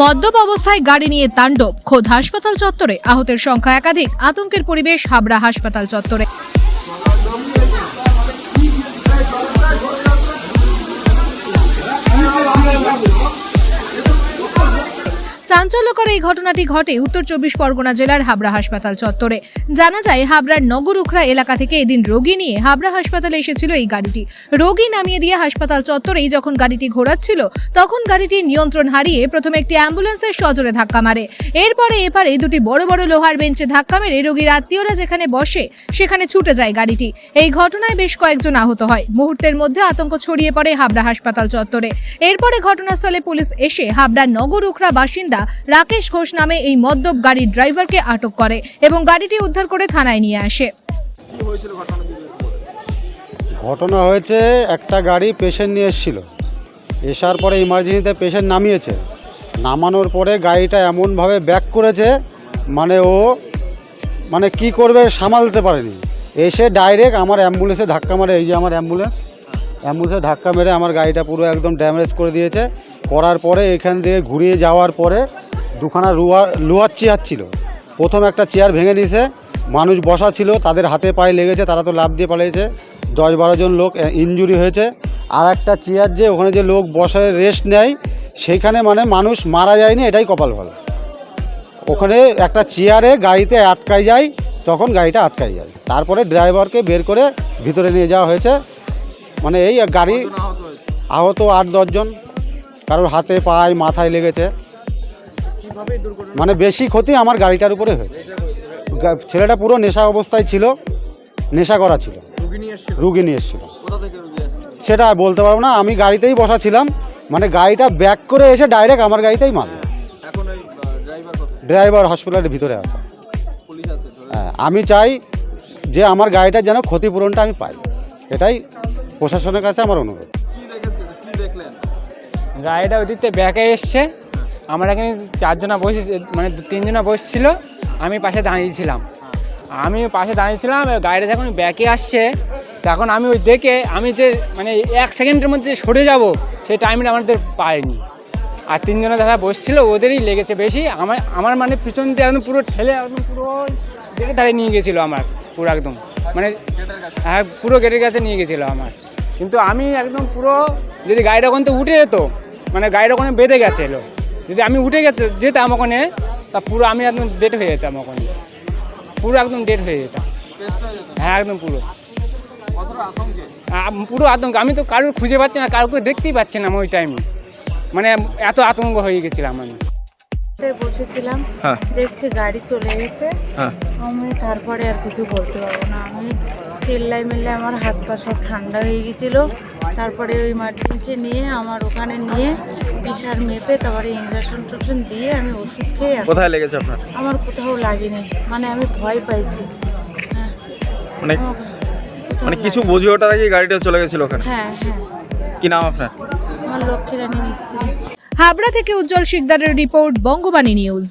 মদ্যপ অবস্থায় গাড়ি নিয়ে তাণ্ডব। খোদ হাসপাতাল চত্বরে আহতের সংখ্যা একাধিক। আতঙ্কের পরিবেশ হাবড়া হাসপাতাল চত্বরে। চাঞ্চল্যকর এই ঘটনাটি ঘটে উত্তর চব্বিশ পরগনা জেলার হাবড়া হাসপাতাল চত্বরে। জানা যায়, হাবড়ার নগর উখরা এলাকা থেকে এদিন রোগী নিয়ে হাবড়া হাসপাতালে এসেছিল এই গাড়িটি। রোগী নামিয়ে দিয়ে হাসপাতাল চত্বরেই যখন গাড়িটি ঘোরাচ্ছিল, তখন গাড়িটি নিয়ন্ত্রণ হারিয়ে প্রথমে একটি অ্যাম্বুলেন্সের সজোরে ধাক্কা মারে। এরপরে এপারে দুটি বড় বড় লোহার বেঞ্চে ধাক্কা মেরে রোগীর আত্মীয়রা যেখানে বসে, সেখানে ছুটে যায় গাড়িটি। এই ঘটনায় বেশ কয়েকজন আহত হয়। মুহূর্তের মধ্যে আতঙ্ক ছড়িয়ে পড়ে হাবড়া হাসপাতাল চত্বরে। এরপরে ঘটনাস্থলে পুলিশ এসে হাবড়ার নগর উখরা বাসিন্দা রাকেশ ঘোষ নামে এই মদ্যপ গাড়ির ড্রাইভারকে আটক করে এবং গাড়িটি উদ্ধার করে থানায় নিয়ে আসে। ঘটনা হয়েছে, একটা গাড়ি পেশেন্ট নিয়ে এসেছিল। এসার পরে ইমার্জেন্সিতে পেশেন্ট নামিয়েছে। নামানোর পরে গাড়িটা এমনভাবে ব্যাক করেছে মানে ও মানে কি করবে সামালতে পারেনি। এসে ডাইরেক্ট আমার অ্যাম্বুলেন্সে ধাক্কা মারে। এই যে আমার অ্যাম্বুলেন্স অ্যাম্বুলেন্সে ধাক্কা মেরে আমার গাড়িটা পুরো একদম ড্যামেজ করে দিয়েছে। করার পরে এখান দিয়ে ঘুরিয়ে যাওয়ার পরে দুখানা রুয়া লোহার চেয়ার ছিল। প্রথম একটা চেয়ার ভেঙে নিয়েছে মানুষ বসা ছিল তাদের হাতে পায়ে লেগেছে তারা তো লাভ দিয়ে পালিয়েছে। দশ বারো জন লোক ইনজুরি হয়েছে। আর একটা চেয়ার যে ওখানে যে লোক বসে রেস্ট নেয় সেইখানে মানে মানুষ মারা যায়নি এটাই কপাল ভালো। ওখানে একটা চেয়ারে গাড়িতে আটকাই যায় তখন গাড়িটা আটকাই যায়। তারপরে ড্রাইভারকে বের করে ভিতরে নিয়ে যাওয়া হয়েছে। মানে এই গাড়ি আহত আট দশজন কারোর হাতে পায়ে মাথায় লেগেছে। মানে বেশি ক্ষতি আমার গাড়িটার উপরে হয়েছে। ছেলেটা পুরো নেশা অবস্থায় ছিল নেশা করা ছিল। রুগী নিয়ে এসেছিল? সেটা বলতে পারব না আমি গাড়িতেই বসা ছিলাম। মানে গাড়িটা ব্যাক করে এসে ডাইরেক্ট আমার গাড়িতেই মারল। ড্রাইভার হসপিটালের ভিতরে আছে। হ্যাঁ, আমি চাই যে আমার গাড়িটার যেন ক্ষতিপূরণটা আমি পাই। এটাই প্রশাসনের কাছে আমার অনুরোধ। গাড়িটা ওদিকতে ব্যাকে এসছে। আমরা এখানে চারজনা বসে মানে তিনজনা বসছিল, আমি পাশে দাঁড়িয়েছিলাম আমি পাশে দাঁড়িয়েছিলাম গাড়িটা যখন ব্যাকে আসছে, তখন আমি ওই দেখে আমি যে মানে এক সেকেন্ডের মধ্যে সরে যাব, সেই টাইমটা আমাদের পাইনি। আর তিনজনে যারা বসছিল, ওদেরই লেগেছে বেশি। আমার আমার মানে পিছন দিয়ে একদম পুরো ঠেলে একদম পুরো গেটে ধারে নিয়ে গেছিল আমার, পুরো একদম। মানে হ্যাঁ পুরো গেটের কাছে নিয়ে গেছিল আমার। কিন্তু আমি একদম পুরো, যদি গাড়িটা ওখান থেকে উঠে যেত মানে গাড়িটা ওখানে বেঁধে গেছিল যদি আমি উঠে গেছে যেতাম ওখানে তা পুরো আমি একদম ডেট হয়ে যেতাম ওখানে। পুরো একদম ডেট হয়ে যেতাম। হয়ে যেত হ্যাঁ একদম পুরো। পুরো আতঙ্ক। আমি তো কারোর খুঁজে পাচ্ছি না কাউকে দেখতেই পাচ্ছি না আমি ওই টাইমে মানে এত আতঙ্ক হয়ে গেছিলাম আমি। বসেছিলাম হ্যাঁ। দেখছি গাড়ি চলে এসে হ্যাঁ। আমি তারপরে আর কিছু বলতে পারব না। আমি চিল্লাই মিল্লাই আমার হাত পা সব ঠান্ডা হয়ে গেছিল। তারপরে ওই ইমার্জেন্সি নিয়ে আমার ওখানে নিয়ে বিষার মেপে তারপরে ইঞ্জেকশন টুকশন দিয়ে আমি ওষুধ খেয়ে কোথায় লেগেছে আপনার? আমার কোথাও লাগেনি। মানে আমি ভয় পাইছি। হ্যাঁ। মানে মানে কিছু। বুঝে ওঠার আগে গাড়িটা চলে গেছিল ওখানে? হ্যাঁ হ্যাঁ। কি নাম আপনার? আমার লক্ষ্মী রানী মিস্ত্রি। হাবড়া থেকে উজ্জ্বল শিকদারের রিপোর্ট বঙ্গবাণী নিউজ।